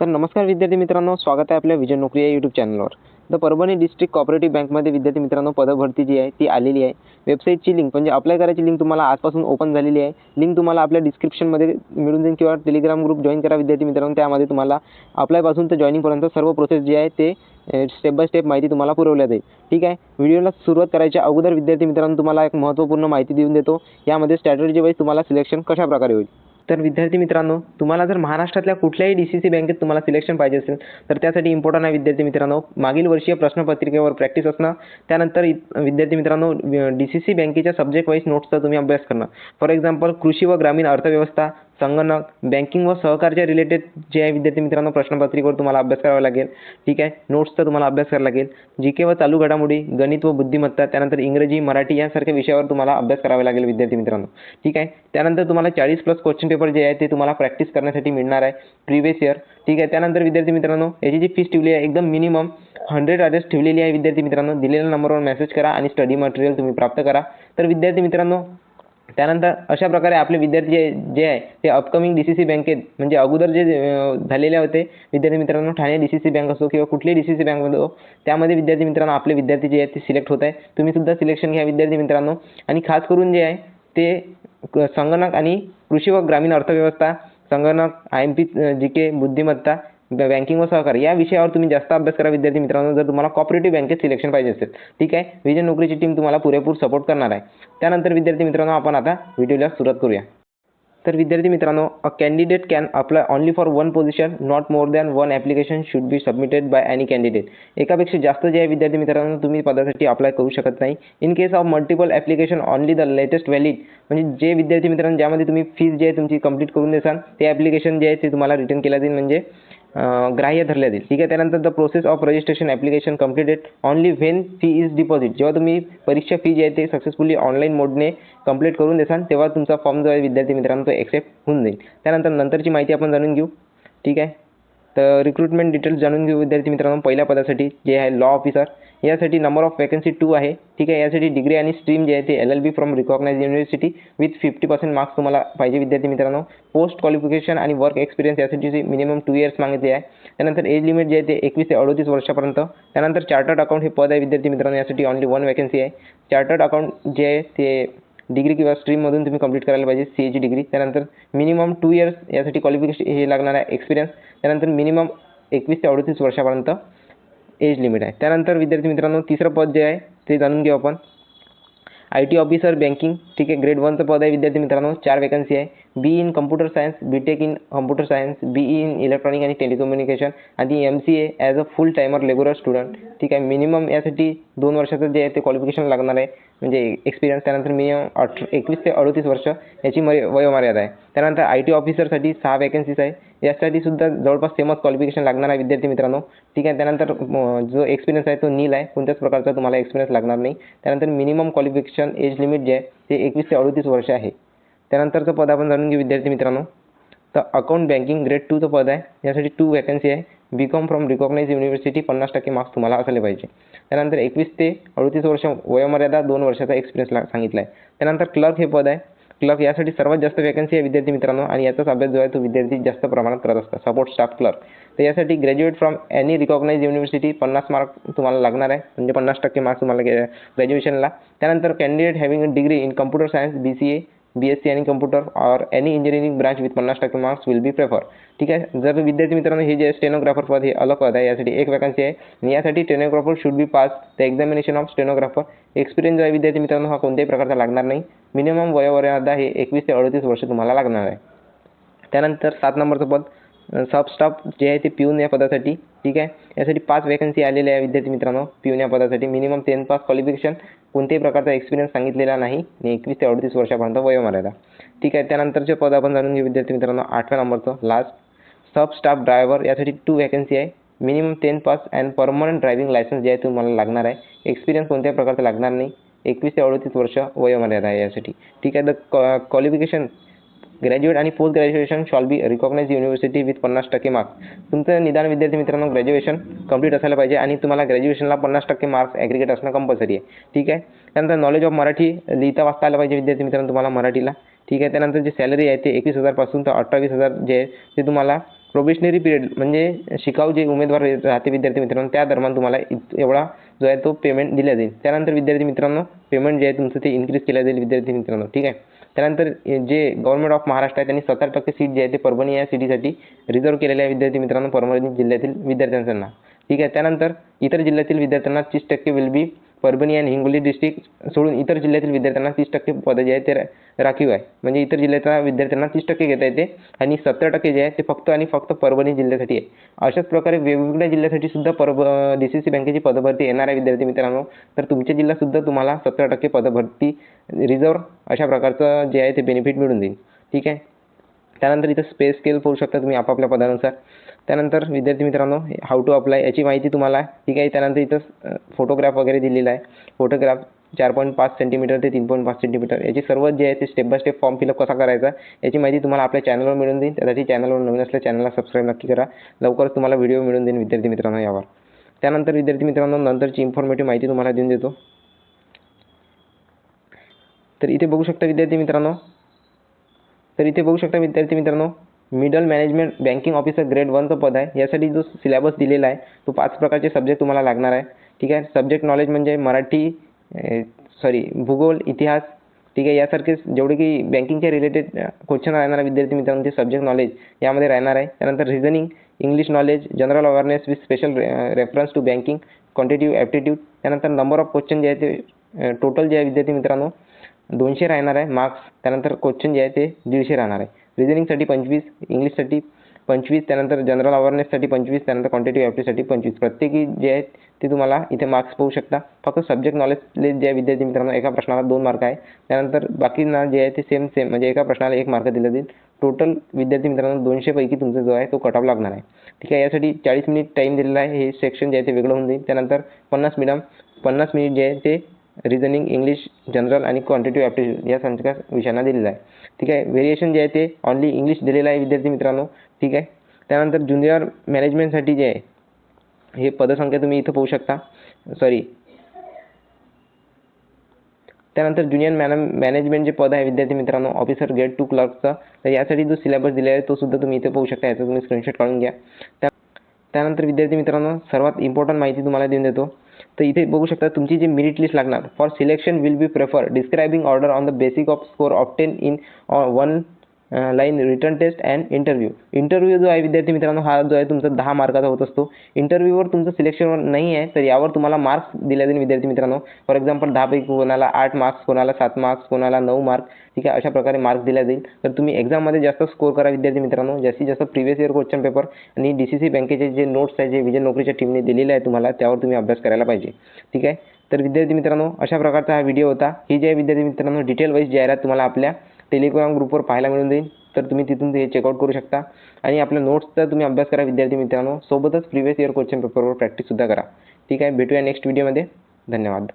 तर नमस्कार विद्यार्थी मित्रांनो स्वागत आहे आपल्या विजय नोकरी या यूट्यूब चॅनलवर द परभणी डिस्ट्रिक्ट कॉपरेटिव्ह बँकमध्ये विद्यार्थी मित्रांनो पदभरती जी आहे ती आलेली आहे. वेबसाईटची लिंक म्हणजे अप्लाय करायची लिंक तुम्हाला आजपासून ओपन झालेली आहे. लिंक तुम्हाला आपल्या डिस्क्रिप्शनमध्ये मिळून जाईल किंवा टेलिग्राम ग्रुप जॉईन करा विद्यार्थी मित्रांनो त्यामध्ये तुम्हाला अप्लायपासून तर जॉईनिंगपर्यंत सर्व प्रोसेस जी आहे ते स्टेप बाय स्टेप माहिती तुम्हाला पुरवल्या जाईल. ठीक आहे? व्हिडिओला सुरुवात करायच्या अगोदर विद्यार्थी मित्रांनो तुम्हाला एक महत्त्वपूर्ण माहिती देऊन देतो. यामध्ये स्ट्रॅटर्जी वाईज तुम्हाला सिलेक्शन कशाप्रकारे होईल? तर विद्यार्थी मित्रांनो तुम्हाला जर महाराष्ट्रातल्या कुठल्याही डी सी सी बँकेत तुम्हाला सिलेक्शन पाहिजे असेल तर त्यासाठी इम्पॉर्टंट आहे विद्यार्थी मित्रांनो मागील वर्षीय प्रश्नपत्रिकेवर प्रॅक्टिस असणं त्यानंतर विद्यार्थी मित्रांनो डी सी सी बँकेच्या सब्जेक्ट वाईज नोट्सचा तुम्ही अभ्यास करणं. फॉर एक्झाम्पल कृषी व ग्रामीण अर्थव्यवस्था संगणक बँकिंग व सहकारच्या रिलेटेड जे आहे विद्यार्थी मित्रांनो प्रश्नपत्रिकेवर तुम्हाला अभ्यास करावा लागेल. ठीक आहे? नोट्सचा तुम्हाला अभ्यास करावा लागेल. जी के व चालू घडामोडी गणित व बुद्धिमत्ता त्यानंतर इंग्रजी मराठी यासारख्या विषयावर तुम्हाला अभ्यास करावा लागेल विद्यार्थी मित्रांनो. ठीक आहे? त्यानंतर तुम्हाला चाळीस प्लस क्वेश्चन पेपर जे आहे ते तुम्हाला प्रॅक्टिस करण्यासाठी मिळणार आहे प्रिव्हियस इयर ठीक आहे? त्यानंतर विद्यार्थी मित्रांनो याची जी फीस ठेवली आहे. एकदम मिनिमम हंड्रेड अरेस्ट ठेवलेली आहे विद्यार्थी मित्रांनो. दिलेल्या नंबरवर मेसेज करा आणि स्टडी मटेरियल तुम्ही प्राप्त करा. तर विद्यार्थी मित्रांनो त्यानंतर अशा प्रकारे आपले विद्यार्थी जे जे आहे ते अपकमिंग डी सी सी बँकेत म्हणजे अगोदर जे झालेले होते विद्यार्थी मित्रांनो Thane D C C bank असो किंवा कुठलीही डी सी सी बँक असो त्यामध्ये विद्यार्थी मित्रांनो आपले विद्यार्थी जे आहेत ते सिलेक्ट होत आहे. तुम्ही सुद्धा सिलेक्शन घ्या विद्यार्थी मित्रांनो. आणि खास करून जे आहे ते संगणक आणि कृषी व ग्रामीण अर्थव्यवस्था संगणक I M P G K बुद्धिमत्ता बँकिंग व सहकार. या विषयावर तुम्ही जास्त अभ्यास करा विद्यार्थी मित्रांनो. जर तुम्हाला कॉपरेटिव्ह बँकेत सिलेक्शन पाहिजे असेल ठीक आहे? विजय नोकरीची टीम तुम्हाला पुरेपूर सपोर्ट करणार आहे. त्यानंतर विद्यार्थी मित्रांनो आपण आता व्हिडिओला सुरुवात करूया. तर विद्यार्थी मित्रांनो a candidate can apply only for one position not more than one application should be submitted by any candidate एकापेक्षा जास्त जे आहे विद्यार्थी मित्रांनो तुम्ही पदासाठी अप्लाय करू शकत नाही. In case of multiple application only the latest valid म्हणजे जे विद्यार्थी मित्रांनो ज्यामध्ये तुम्ही फीज जे आहे तुमची कंप्लीट करून देसाल ते ॲप्लिकेशन जे आहे ते तुम्हाला रिटर्न केलं जाईल. म्हणजे ग्राह्य धरल्या जाईल. ठीक आहे? त्यानंतर the process of registration application completed only when fee is deposit जेव्हा तुम्ही परीक्षा फी जी आहे ते सक्सेसफुली ऑनलाईन मोडने कंप्लीट करून देसाल तेव्हा तुमचा फॉर्म जो आहे विद्यार्थी मित्रांनो तो एक्सेप्ट होऊन जाईल. त्यानंतर नंतरची माहिती आपण जाणून घेऊ. ठीक आहे? तर रिक्रुटमेंट डिटेल्स जाणून घेऊ विद्यार्थी मित्रांनो पहिल्या पदासाठी जे आहे लॉ ऑफिसर यासाठी नंबर ऑफ वॅकन्सी टू आहे. ठीक आहे यासाठी डिग्री आणि स्ट्रीम जे आहे ते L L B from recognise university with fifty percent marks तुम्हाला पाहिजे विद्यार्थी मित्रांनो. पोस्ट क्वालिफिकेशन आणि वर्क एक्सपिरियन्स यासाठी मिनिमम टू इयर्स मागितले आहे. त्यानंतर एज लिमिट जे आहे ते एकवीस ते अडोतीस वर्षापर्यंत. त्यानंतर चार्टर्ड अकाउंट हे पद आहे विद्यार्थी मित्रांनो यासाठी ऑनली वन वॅकन्सी आहे. चार्टर्ड अकाउंट जे आहे ते डिग्री किंवा स्ट्रीममधून तुम्ही कंप्लीट करायला पाहिजे सी एची डिग्री त्यानंतर मिनिमम टू इयर्स यासाठी क्वालिफिकेशन हे लागणार आहे एक्सपिरियन्स त्यानंतर मिनिमम एकवीस ते अडतीस वर्षापर्यंत. एज लिमिट आहे. त्यानंतर विद्यार्थी मित्रांनो तिसरं पद जे आहे ते जाणून घेऊ आपण. आय टी ऑफिसर बँकिंग ठीक आहे ग्रेड वनचं पद आहे विद्यार्थी मित्रांनो चार वेकन्सी आहे. B in computer science B tech in computer science B in electronic आणि टेलिकम्युनिकेशन आणि M C A as a full timer regular student ठीक आहे मिनिमम यासाठी दोन वर्षाचं जे आहे ते क्वालिफिकेशन लागणार आहे. म्हणजे एक्सपिरियन्स त्यानंतर मिनिमम अठ एकवीस ते अडतीस वर्ष याची मर्य वयोमर्यादा आहे. त्यानंतर आय टी ऑफिसरसाठी सहा वॅकन्सीज आहे. यासाठी सुद्धा जवळपास सेमच क्वालिफिकेशन लागणार आहे विद्यार्थी मित्रांनो ठीक आहे. त्यानंतर जो एक्सपिरियन्स आहे तो नील आहे. कोणत्याच प्रकारचा तुम्हाला एक्सपिरियन्स लागणार नाही. त्यानंतर मिनिमम क्वालिफिकेशन एज लिमिट जे आहे ते एकवीस ते अडतीस वर्ष आहे. त्यानंतरचं पद आपण जाणून घेऊ विद्यार्थी मित्रांनो. तर अकाउंट बँकिंग ग्रेड टूचं पद आहे. यासाठी टू वॅकन्सी आहे. B com from recognise university पन्नास टक्के मार्क्स तुम्हाला असले पाहिजे. त्यानंतर एकवीस ते अडतीस वर्ष वयोमर्यादा दोन वर्षाचा एक्सपिरियन्स ला सांगितला आहे त्यानंतर क्लर्क हे पद आहे. क्लर्क यासाठी सर्वात जास्त वॅकन्सी आहे विद्यार्थी मित्रांनो आणि याचाच अभ्यास जो आहे तो विद्यार्थी जास्त प्रमाणात करत असतात. सपोर्ट स्टाफ क्लर्क तर यासाठी graduate from any recognise university पन्नास मार्क तुम्हाला लागणार आहे. म्हणजे पन्नास टक्के मार्क्स तुम्हाला ग्रॅज्युएशनला त्यानंतर candidate having a degree in computer science B C A B S C आणि computer or any engineering branch with पन्नास टक्के मार्क्स विल बी प्रेफर ठीक आहे? जर विद्यार्थी मित्रांनो हे जे स्टेनोग्राफर पद हे अलग पद आहे यासाठी एक वॅकन्सी आहे. आणि यासाठी stenographer should be pass the examination of stenographer experience जो आहे विद्यार्थी मित्रांनो हा कोणत्याही प्रकारचा लागणार नाही. मिनिमम वयोमर्यादा हे एकवीस ते अडतीस वर्ष तुम्हाला लागणार आहे. त्यानंतर सात नंबरचं पद सब स्टाफ जे आहे ते पिऊन या पदासाठी ठीक आहे? यासाठी पाच वॅकन्सी आलेल्या आहे विद्यार्थी मित्रांनो पिऊन या पदासाठी. मिनिमम टेन पास क्वालिफिकेशन कोणत्याही प्रकारचा एक्सपिरियन्स सांगितलेला नाही. आणि एकवीस ते अडतीस वर्षापर्यंत वयोमर्यादा ठीक आहे त्यानंतरचे पद आपण जाणून घेऊ विद्यार्थी मित्रांनो आठव्या नंबरचं लास्ट सब स्टाफ ड्रायव्हर यासाठी टू वॅकन्सी आहे. Minimum ten pass and permanent driving licence जे आहे तुम्हाला लागणार आहे. एक्सपिरियन्स कोणत्याही प्रकारचा लागणार नाही. एकवीस ते अडतीस वर्ष वयोमर्यादा आहे यासाठी. ठीक आहे द क्वालिफिकेशन uh, ग्रॅज्युएट आणि post graduation shall be recognise university with पन्नास टक्के मार्क्स तुमचं निदान विद्यार्थी मित्रांनो ग्रॅज्युएशन कंप्लीट असायला पाहिजे आणि तुम्हाला ग्रॅज्युएशनला पन्नास टक्के मार्क्स ॲग्रिगेट असणं कंपल्सरी आहे. ठीक आहे? त्यानंतर नॉलेज ऑफ मराठी लिहिता वाचता आलं पाहिजे विद्यार्थी मित्रांनो तुम्हाला मराठीला. ठीक आहे? त्यानंतर जे सॅलरी आहे ते एकवीस हजारपासून तर अठ्ठावीस हजार जे आहे ते तुम्हाला प्रोबेशनरी पिरियड म्हणजे शिकाऊ जे उमेदवार राहते विद्यार्थी मित्रांनो त्या दरम्यान तुम्हाला एवढा जो आहे तो पेमेंट दिला जाईल. त्यानंतर विद्यार्थी मित्रांनो पेमेंट जे आहे तुमचं ते इन्क्रीज केलं जाईल विद्यार्थी मित्रांनो. ठीक आहे? त्यानंतर जे गव्हर्नमेंट ऑफ महाराष्ट्र आहे त्यांनी सत्तर टक्के सीट जे आहे ते परभणी या सिटीसाठी रिझर्व केलेल्या आहे विद्यार्थी मित्रांनो परभणी जिल्ह्यातील विद्यार्थ्यांना. ठीक आहे त्यानंतर इतर जिल्ह्यातील विद्यार्थ्यांना तीस टक्के विल बी परभणी आणि हिंगोली डिस्ट्रिक्ट सोडून इतर जिल्ह्यातील विद्यार्थ्यांना तीस टक्के पदं जे आहे ते रा- राखीव आहे. म्हणजे इतर जिल्ह्याच्या विद्यार्थ्यांना तीस टक्के घेता येते आणि सत्तर टक्के जे आहे ते फक्त आणि फक्त परभणी जिल्ह्यासाठी आहे. अशाच प्रकारे वेगवेगळ्या जिल्ह्यासाठी सुद्धा परब डी सी सी बँकेची पदभरती येणार आहे विद्यार्थी मित्रांनो तर तुमच्या जिल्हासुद्धा तुम्हाला सत्तर टक्के पदभरती रिझर्व अशा प्रकारचं जे आहे ते बेनिफिट मिळून जाईल ठीक आहे? त्यानंतर इथं स्पेस स्केल पाहू शकता तुम्ही आपापल्या पदानुसार. त्यानंतर विद्यार्थी मित्रांनो हाऊ टू अप्लाय याची माहिती तुम्हाला ठीक आहे त्यानंतर इथं फोटोग्राफ वगैरे दिलेला आहे. फोटोग्राफ चार पॉईंट पाच सेंटीमीटर ते तीन पॉईंट पाच सेंटीमीटर याची सर्व जे आहे ते step by step form fill up कसा करायचा याची माहिती तुम्हाला आपल्या चॅनलवर मिळून देईल त्यासाठी चॅनलवर नवीन असल्या चॅनलला सबस्क्राईब नक्की करा. लवकरच तुम्हाला व्हिडिओ मिळून देईन विद्यार्थी मित्रांनो यावर. त्यानंतर विद्यार्थी मित्रांनो नंतरची इन्फॉर्मेटिव्ह माहिती तुम्हाला देऊन देतो. तर इथे बघू शकता विद्यार्थी मित्रांनो तर इथे बघू शकता विद्यार्थी मित्रांनो middle management banking officer grade वनचं पद आहे. यासाठी जो सिलेबस दिलेला आहे तो पाच प्रकारचे सब्जेक्ट तुम्हाला लागणार आहे. ठीक आहे? सब्जेक्ट नॉलेज म्हणजे मराठी सॉरी भूगोल इतिहास ठीक आहे? यासारखे जेवढे की बँकिंगच्या रिलेटेड क्वेश्चन राहणार विद्यार्थी मित्रांनो ते सब्जेक्ट नॉलेज यामध्ये राहणार आहे. त्यानंतर reasoning English knowledge general awareness with special reference to banking quantitative aptitude त्यानंतर नंबर ऑफ क्वेश्चन जे आहे ते टोटल जे आहे विद्यार्थी मित्रांनो दोनशे राहणार आहे. मार्क्स त्यानंतर क्वेश्चन जे आहे ते दीडशे राहणार आहे. रिझनिंगसाठी पंचवीस इंग्लिशसाठी पंचवीस त्यानंतर जनरल अवेअरनेससाठी पंचवीस त्यानंतर क्वांटिटी ॲप्टिसाठी पंचवीस. प्रत्येकी जे आहेत ते तुम्हाला इथे मार्क्स पाहू शकता. फक्त सब्जेक्ट नॉलेजले जे विद्यार्थी मित्रांनो एका प्रश्नाला दोन मार्क आहे. त्यानंतर बाकींना जे आहे ते सेम सेम म्हणजे एका प्रश्नाला एक मार्क दिला जाईल. टोटल विद्यार्थी मित्रांनो दोनशेपैकी तुमचा जो आहे तो कट ऑफ लागणार आहे. ठीक आहे यासाठी चाळीस मिनिट टाईम दिलेला आहे. हे सेक्शन जे आहे ते वेगळं होऊन जाईल. त्यानंतर पन्नास मिनिट पन्नास मिनिट जे आहे ते रिझनिंग इंग्लिश जनरल आणि क्वांटिटिव्ह ॲप्टिट्यूड या संख्या विषयांना दिलेला आहे. ठीक आहे? व्हेरिएशन जे आहे ते ऑनली इंग्लिश दिलेलं आहे विद्यार्थी मित्रांनो. ठीक आहे? त्यानंतर ज्युनियर मॅनेजमेंटसाठी जे आहे हे पदसंख्या तुम्ही इथं पाहू शकता. सॉरी त्यानंतर ज्युनियर मॅन मॅनेजमेंट जे पद आहे विद्यार्थी मित्रांनो ऑफिसर गेट टू क्लर्कचं तर यासाठी जो सिलेबस दिलेला आहे तो सुद्धा तुम्ही इथे पाहू शकता. याचा तुम्ही स्क्रीनशॉट काढून घ्या. त्या त्यानंतर विद्यार्थी मित्रांनो सर्वात इम्पॉर्टंट माहिती तुम्हाला देऊन देतो. तर इथे बघू शकता तुमची जी मेरिट लिस्ट लागणार for selection will be prefer describing order on the basic of score obtain in one line return test and interview interview जो आहे विद्यार्थी मित्रांनो हा जो आहे तुमचा दहा मार्काचा होत असतो. इंटरव्ह्यूवर तुमचं सिलेक्शनवर नाही आहे तर यावर तुम्हाला मार्क्स दिले जाईल विद्यार्थी मित्रांनो. फॉर एक्झाम्पल दहापैकी कोणाला आठ मार्क्स कोणाला सात मार्क्स कोणाला नऊ मार्क ठीक आहे अशा प्रकारे मार्क्स दिल्या जाईल. तर तुम्ही एक्झाममध्ये जास्त स्कोर करा विद्यार्थी मित्रांनो. जास्तीत जास्त प्रिव्हियस इयर क्वेश्चन पेपर आणि डी सी सी बँकेचे जे नोट्स आहे जे विजय नोकरीच्या टीमने दिलेले आहे तुम्हाला त्यावर तुम्ही अभ्यास करायला पाहिजे. ठीक आहे? तर विद्यार्थी मित्रांनो अशा प्रकारचा हा व्हिडिओ होता. ही जे आहे विद्यार्थी मित्रांनो डिटेल वाईज जाहिरात तुम्हाला आपल्या टेलिग्राम ग्रुपवर पाहायला मिळून जाईल. तर तुम्ही तिथून ते चेकआउट करू शकता. आणि आपल्या नोट्सचा तुम्ही अभ्यास करा विद्यार्थी मित्रांनो. सोबतच प्रिवियस इयर क्वेश्चन पेपरवर प्रॅक्टिससुद्धा करा. ठीक आहे? भेटूया नेक्स्ट व्हिडिओमध्ये धन्यवाद.